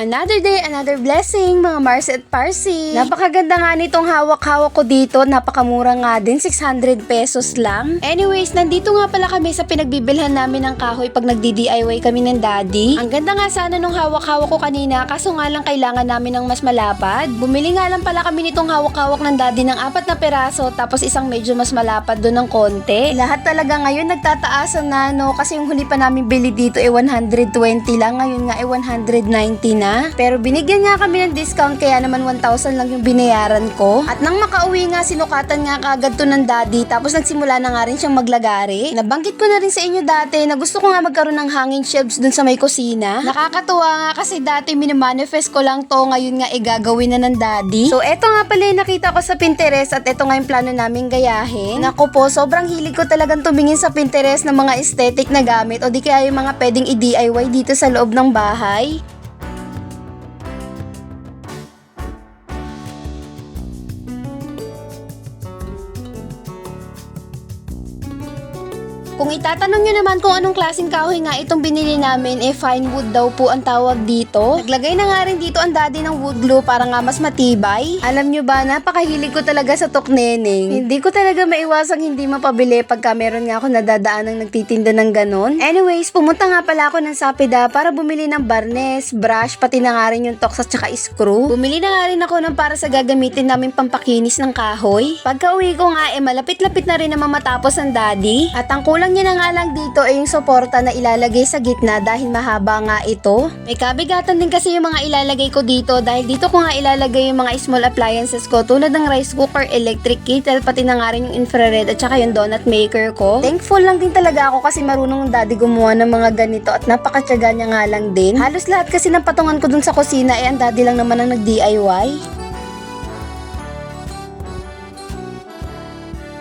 Another day, another blessing, mga Mars at Parsi. Napakaganda nga nitong hawak-hawak ko dito. Napakamura nga din, 600 pesos lang. Anyways, nandito nga pala kami sa pinagbibilhan namin ng kahoy pag nagdi-DIY kami ng daddy. Ang ganda nga sana nung hawak-hawak ko kanina, kaso nga lang kailangan namin ng mas malapad. Bumili nga lang pala kami nitong hawak-hawak ng daddy ng apat na peraso, tapos isang medyo mas malapad doon ng konti. Lahat talaga ngayon nagtataasan na, no? Kasi yung huli pa namin bili dito ay 120 lang, ngayon nga ay 190 na. Pero binigyan nga kami ng discount kaya naman 1,000 lang yung binayaran ko. At nang makauwi nga, sinukatan nga kagad to ng daddy tapos nagsimula na nga rin siyang maglagari. Nabanggit ko na rin sa inyo dati na gusto ko nga magkaroon ng hanging shelves dun sa may kusina. Nakakatuwa nga kasi dati minimanifest ko lang to ngayon nga igagawin na ng daddy. So eto nga pala yung nakita ko sa Pinterest at eto nga yung plano namin gayahin. Naku po, sobrang hilig ko talagang tumingin sa Pinterest ng mga aesthetic na gamit o di kaya yung mga pwedeng i-DIY dito sa loob ng bahay. Kung itatanong nyo naman kung anong klaseng kahoy nga itong binili namin, eh fine wood daw po ang tawag dito. Naglagay na nga rin dito ang daddy ng wood glue para nga mas matibay. Alam nyo ba, napakahilig ko talaga sa tokneneng. Hindi ko talaga maiwasang hindi mapabili pagka meron nga ako nadadaan ng nagtitinda ng ganon. Anyways, pumunta nga pala ako ng Sapida para bumili ng barnes, brush, pati na nga rin yung tox at saka screw. Bumili na nga rin ako ng para sa gagamitin namin pampakinis ng kahoy. Pagka uwi ko nga, eh malapit-lapit na rin naman matapos ang daddy. At ang kulang niya na nga lang dito ay yung suporta na ilalagay sa gitna dahil mahaba nga ito. May kabigatan din kasi yung mga ilalagay ko dito dahil dito ko nga ilalagay yung mga small appliances ko tulad ng rice cooker, electric kettle, pati na nga rin yung infrared at saka yung donut maker ko. Thankful lang din talaga ako kasi marunong yung daddy gumawa ng mga ganito at napakatyaga niya nga lang din. Halos lahat kasi ng patungan ko dun sa kusina ay ang daddy lang naman ang nag-DIY.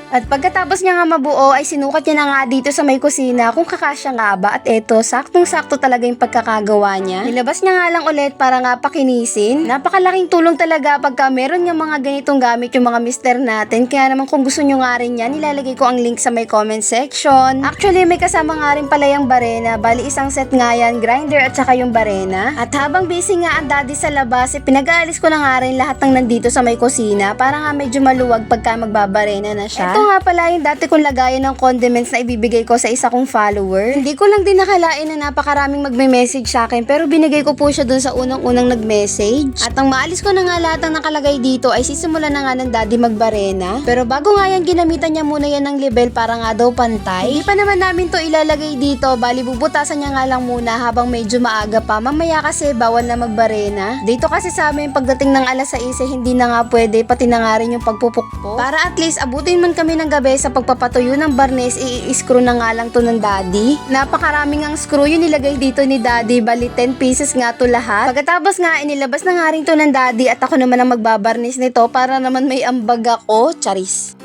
At pagkatapos niya nga mabuo ay sinukat niya na nga dito sa may kusina kung kakasya nga ba at eto saktong-sakto talaga yung pagkakagawa niya. Nilabas niya nga lang ulit para nga pakinisin. Napakalaking tulong talaga pagka meron nga mga ganitong gamit yung mga mister natin. Kaya naman kung gusto nyo nga rin yan, nilalagay ko ang link sa may comment section. Actually may kasama nga rin pala yung barena. Bali isang set nga yan, grinder at saka yung barena. At habang busy nga ang daddy sa labas, eh, pinag-aalis ko na nga rin lahat ng nandito sa may kusina para nga medyo maluwag pagka magbabarena na siya. Ito nga pala yung dati kong lagayan ng condiments na ibibigay ko sa isa kong follower. Hindi ko lang din nakalain na napakaraming magme-message sa akin pero binigay ko po siya dun sa unang-unang nag-message. At ang maalis ko na nga lahat ng nakalagay dito ay sisimulan na nga ng daddy magbarena. Pero bago nga yan, ginamitan niya muna yan ng label para nga daw pantay. Hindi pa naman namin to ilalagay dito, bali bubutasan niya nga lang muna habang medyo maaga pa. Mamaya kasi bawal na magbarena. Dito kasi sa amin pagdating ng alas 6 eh, hindi na nga pwede pati na nga rin yung pagpupukpo. Para at least abutin man kami ng gabi sa pagpapatuyo ng barnes, i-screw na nga lang to ng daddy. Napakaraming ang screw yung nilagay dito ni daddy, bali 10 pieces nga to lahat. Pagkatapos nga, inilabas na nga rin to ng daddy at ako naman ang magbabarnis nito para naman may ambag ako, charis.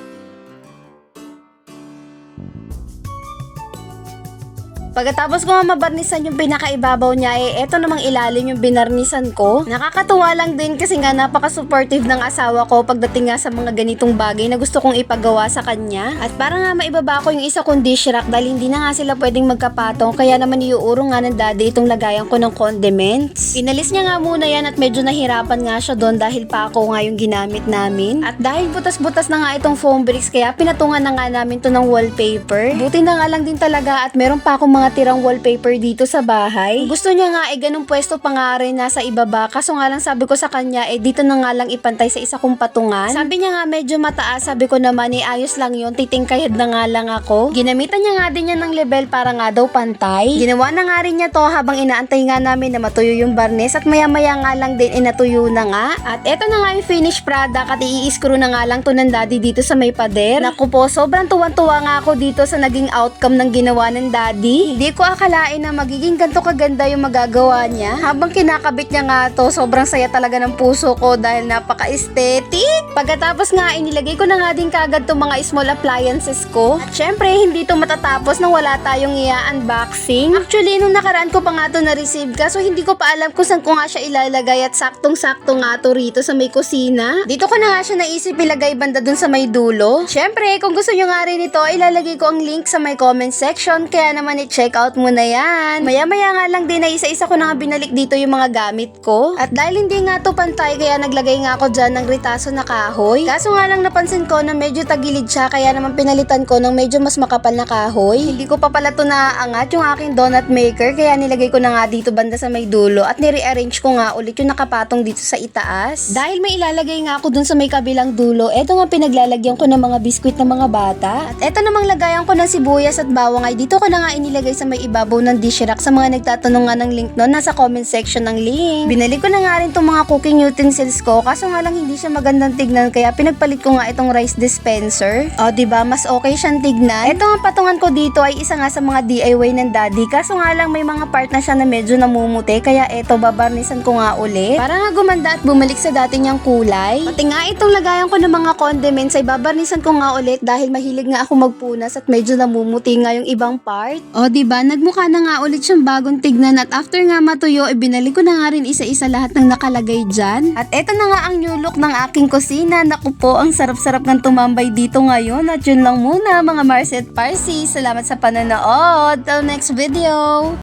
Pagkatapos ko nga mabarnisan yung pinakaibabaw niya, eh eto namang ilalim yung binarnisan ko. Nakakatuwa lang din kasi nga napaka-supportive ng asawa ko pagdating nga sa mga ganitong bagay na gusto kong ipagawa sa kanya. At para nga maibaba ko yung isa kong dish rack dahil hindi na nga sila pwedeng magkapatong kaya naman iuurong nga ng daddy itong lagayan ko ng condiments. Pinalis niya nga muna yan at medyo nahirapan nga siya doon dahil pa ako nga yung ginamit namin. At dahil butas-butas na nga itong foam bricks kaya pinatungan na nga namin to ng wallpaper. Buti na nga lang din talaga at meron pa akong mga tirang wallpaper dito sa bahay. Gusto niya nga eh ganung pwesto pa nga rin nasa ibaba kaso nga lang sabi ko sa kanya eh dito na nga lang ipantay sa isa kong patungan. Sabi niya nga medyo mataas sabi ko naman eh ayos lang yun titingkayad na nga lang ako. Ginamitan niya nga din yan ng level para nga daw pantay. Ginawa na nga rin niya to habang inaantay nga namin na matuyo yung barnes at maya maya nga lang din inatuyo na nga. At eto na nga yung finished product at i-screw na nga lang to ng daddy dito sa may pader. Naku po sobrang tuwan-tuwa nga ako dito sa naging outcome ng ginawa ng daddy. Hindi ko akalain na magiging ganito kaganda yung magagawa niya. Habang kinakabit niya nga to, sobrang saya talaga ng puso ko dahil napaka-aesthetic. Pagkatapos nga, inilagay ko na nga din kagad tong mga small appliances ko. At syempre, hindi to matatapos nang wala tayong i-unboxing. Actually, nung nakaraan ko pa nga to na-receive kaso hindi ko pa alam kung saan ko nga siya ilalagay at saktong-sakto nga to rito sa may kusina. Dito ko na nga siya naisip ilagay banda dun sa may dulo. Syempre, kung gusto nyo nga rin ito, ilalagay ko ang link sa may comment section kaya naman i-check check out mo na yan. Maya-maya nga lang din na isa-isa ko na nga binalik dito yung mga gamit ko. At dahil hindi nga to pantay, kaya naglagay nga ako dyan ng ritaso na kahoy. Kaso nga lang napansin ko na medyo tagilid siya, kaya naman pinalitan ko ng medyo mas makapal na kahoy. Hindi ko pa pala to naaangat yung aking donut maker, kaya nilagay ko na nga dito banda sa may dulo at nire-arrange ko nga ulit yung nakapatong dito sa itaas. Dahil may ilalagay nga ako dun sa may kabilang dulo, eto nga pinaglalagyan ko ng mga biskwit ng mga bata. At eto namang lagayan ko ng sibuyas at bawang ay dito ko na nga inilagay sa may ibabaw ng dish rack sa mga nagtatanong nga ng link nun, nasa comment section ng link. Binalik ko na nga rin itong mga cooking utensils ko, kaso nga lang hindi siya magandang tignan kaya pinagpalit ko nga itong rice dispenser. O, di ba mas okay siyang tignan. Ito nga patungan ko dito ay isa nga sa mga DIY ng daddy, kaso nga lang may mga part na siya na medyo namumuti, kaya eto babarnisan ko nga ulit. Para nga gumanda at bumalik sa dati niyang kulay. Pati nga itong lagayan ko ng mga condiments ay babarnisan ko nga ulit dahil mahilig nga ako magpunas at medyo namumuti nga yung ibang part. O, ba nagmukha na nga ulit siyang bagong tignan at after nga matuyo, ibinalik ko na nga rin isa-isa lahat ng nakalagay dyan. At eto na nga ang new look ng aking kusina. Naku po, ang sarap-sarap ng tumambay dito ngayon. At yun lang muna mga Marcy at Parsi. Salamat sa panonood. Till next video!